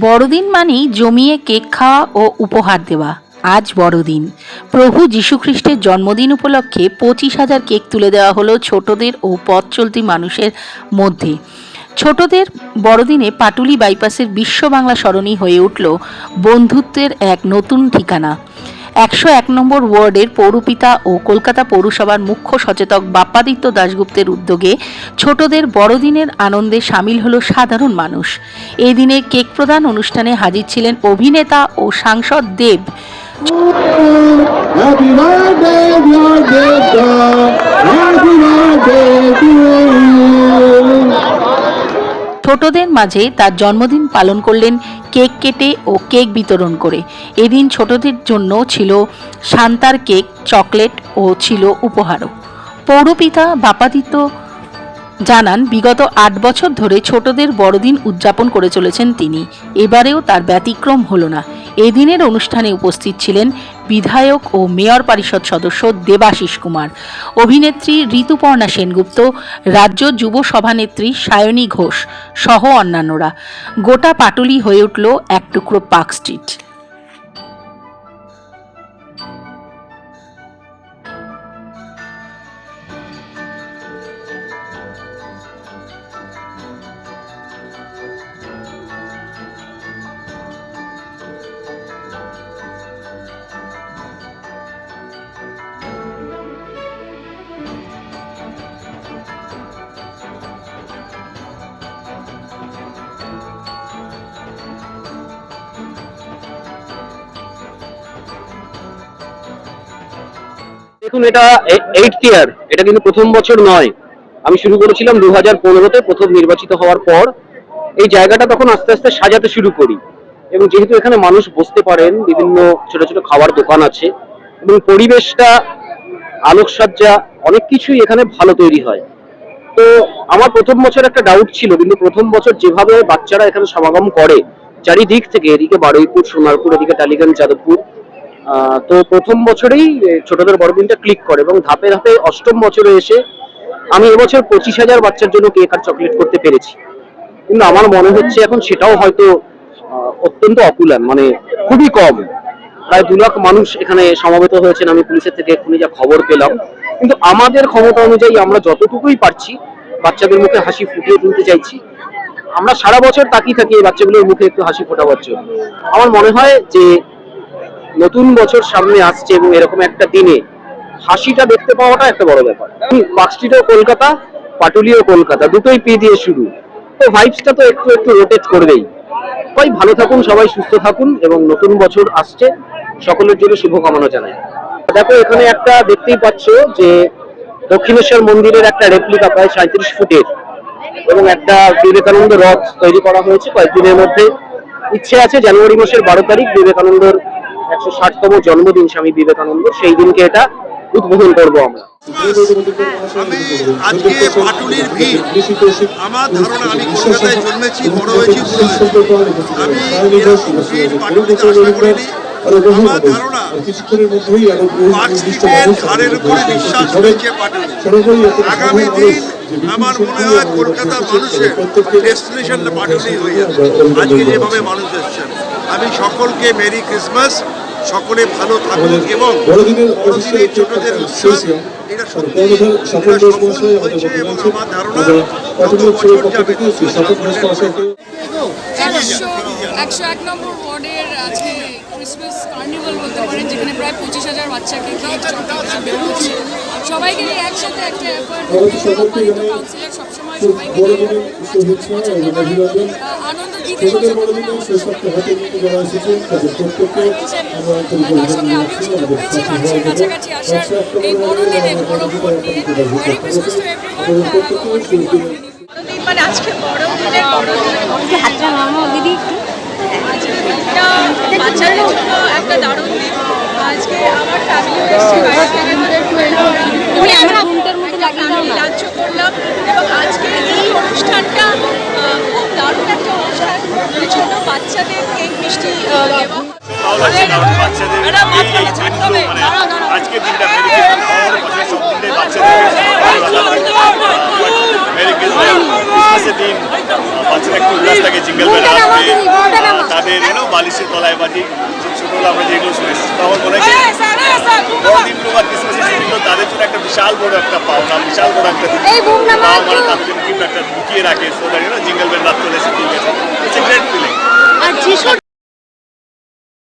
বড়দিন মানেই জমিয়ে কেক খাওয়া ও উপহার দেওয়া। আজ বড়দিন। প্রভু যীশুখ্রিস্টের জন্মদিন উপলক্ষে পঁচিশ হাজার কেক তুলে দেওয়া হলো ছোটদের ও পথ চলতি মানুষের মধ্যে। ছোটদের বড়দিনে পাটুলি বাইপাসের বিশ্ব বাংলা সরণি হয়ে উঠল বন্ধুত্বের এক নতুন ঠিকানা। একশো এক নম্বর ওয়ার্ডের পৌরপিতা ও কলকাতা পৌরসভার মুখ্য সচেতক বাপ্পাদিত্য দাশগুপ্তের উদ্যোগে ছোটদের বড়দিনের আনন্দে সামিল হল সাধারণ মানুষ এই দিনে কেক প্রদান অনুষ্ঠানে হাজির ছিলেন অভিনেতা ও সাংসদ দেব Happy birthday, your Dada. ছোটদের মাঝে তার জন্মদিন পালন করলেন কেক কেটে ও কেক বিতরণ করে। এদিন ছোটদের জন্য ছিল শান্তার কেক, চকলেট ও ছিল উপহারও। পৌরপিতা বাপাদিত্য জানান, বিগত আট বছর ধরে ছোটদের বড়দিন উদযাপন করে চলেছেন তিনি। এবারেও তার ব্যতিক্রম হলো না। এদিনের অনুষ্ঠানে উপস্থিত ছিলেন বিধায়ক ও মেয়র পরিষদ সদস্য দেবাশিস কুমার। অভিনেত্রী ঋতুপর্ণা সেনগুপ্ত, রাজ্য যুব সভানেত্রী সায়নী ঘোষ সহ অন্যান্যরা। গোটা পাটুলি হয়ে উঠল এক টুকরো পার্ক স্ট্রিট। দেখুন, এটা এইট ইয়ার এটা কিন্তু প্রথম বছর নয়। আমি শুরু করেছিলাম দু হাজার পনেরোতে প্রথম নির্বাচিত হওয়ার পর। এই জায়গাটা তখন আস্তে আস্তে সাজাতে শুরু করি। এবং যেহেতু এখানে মানুষ বসতে পারেন, বিভিন্ন ছোট ছোট খাবার দোকান আছে, এবং পরিবেশটা, আলোকসজ্জা, অনেক কিছুই এখানে ভালো তৈরি হয়। তো আমার প্রথম বছর একটা ডাউট ছিল, কিন্তু প্রথম বছর যেভাবে বাচ্চারা এখানে সমাগম করে, চারিদিক থেকে এদিকে বারুইপুর, সোনারপুর, এদিকে টালিগঞ্জ, যাদবপুর তো প্রথম বছরেই ছোটদের বড়দিনটা ক্লিক করে এবং ধাপে ধাপে অষ্টম বছরে এসে আমি এবছর পঁচিশ হাজার বাচ্চার জন্য কেক আর চকলেট করতে পেরেছি। কিন্তু আমার মনে হচ্ছে এখন সেটাও হয়তো অত্যন্ত অকুলান মানে খুবই কম। প্রায় দু লাখ মানুষ এখানে সমবেত হয়েছেন, আমি পুলিশের থেকে এক্ষুনি যা খবর পেলাম। কিন্তু আমাদের ক্ষমতা অনুযায়ী আমরা যতটুকুই পারছি, বাচ্চাদের মুখে হাসি ফুটিয়ে তুলতে চাইছি। আমরা সারা বছর তাকিয়ে থাকি এই বাচ্চাগুলোর মুখে একটু হাসি ফোটাবার জন্য। আমার মনে হয় যে নতুন বছর সামনে আসছে এবং এরকম একটা দিনে হাসিটা দেখতে পাওয়াটা একটা বড় ব্যাপার। পার্ক স্ট্রিটও কলকাতা, পাটুলিও কলকাতা, দুটোই পি দিয়ে শুরু। তো ভাইবসটা তো একটু একটু রোটেট করবেই। সবাই ভালো থাকুন, সবাই সুস্থ থাকুন এবং নতুন বছর আসছে। সকলের জন্য শুভকামনা জানাই। দেখো, এখানে একটা দেখতেই পাচ্ছ যে দক্ষিণেশ্বর মন্দিরের একটা রেপ্লিকা প্রায় সাঁত্রিশ ফুটের এবং একটা বিবেকানন্দ রথ তৈরি করা হয়েছে কয়েকদিনের মধ্যে। ইচ্ছে আছে জানুয়ারি মাসের বারো তারিখ বিবেকানন্দর একশো ষাটতম জন্মদিন স্বামী বিবেকানন্দ, সেই দিনকে এটা উদ্বোধন করব আমরা। আমি আজকে পাটুলির ভিড়। আমার ধারণা, আমি কলকাতায় জন্মেছি, বড় হয়েছি আমি আমার ধারণা উপরে বিশ্বাস রয়েছে পাটুলি। আগামী দিন আমার মনে হয় কলকাতার মানুষের ডেস্টিনেশন পাটুলি হয়ে যাবে। আজকে যেভাবে মানুষ এসছেন। আমি সকলকে মেরি ক্রিসমাস সকলে ভালো থাকুন এবং ছোটদের উৎসব এটা সত্যি সফল হয়েছে এবং আমার ধারণা একশো এক নম্বর ওয়ার্ডের আজকে ক্রিসমাস কার্নিভাল বলতে পারেন যেখানে প্রায় পঁচিশ হাজার বাচ্চাকে সবাইকে নিয়ে একসাথে একটা এফার্ট কাউন্সিলর সবসময় সবাইকে নিয়ে কাজ করতে পছন্দ করে আহ, আনন্দ দিতে পছন্দ করে আমার মনে হয় তার সঙ্গে আমিও সুযোগ পেয়েছি মানুষের কাছাকাছি আসার এই বড় দিনে বড় ফোন নিয়ে মেরি ক্রিসমাস টু এভরিওয়ান বড়দিন মানে আজকে হাতটা মামা দিদি। জন্য একটা দারুণ দিন। আজকে আমার ফ্যামিলি এসেছে বাইরে থেকে আমাদের তুমি আমার ঘুমটার মধ্যে লাগিয়ে দাও না লাঞ্চ করলাম এবং আজকে এই অনুষ্ঠানটা আহ, খুব দারুণ একটা অনুষ্ঠান মানে ছোট বাচ্চাদের কেক মিষ্টি দেওয়া ভালো লাগছে বাচ্চাদের মানে দিনটা মেরি ক্রিসমাস সব দিনটাই বাচ্চাদের মেরি ক্রিসমাসের দিন বাচ্চারা একটু উল্লাস থাকে জিঙ্গেল বেল আসবে আহ, বালিশের তলায় বাজি ছোটবেলা আমরা যেগুলো শুনেছি তখন মনে হয় বড়দিনগুলো বা ক্রিসমাসের তাদের জন্য একটা বিশাল বড় একটা পাওনা বিশাল বড় একটা দিন। একটু। তাদের জন্য একটা লুকিয়ে রাখে so that you know jingle bell রাত চলে এসে ঠিক আছে ইটস এ গ্রেট ফিলিং আর যিশুর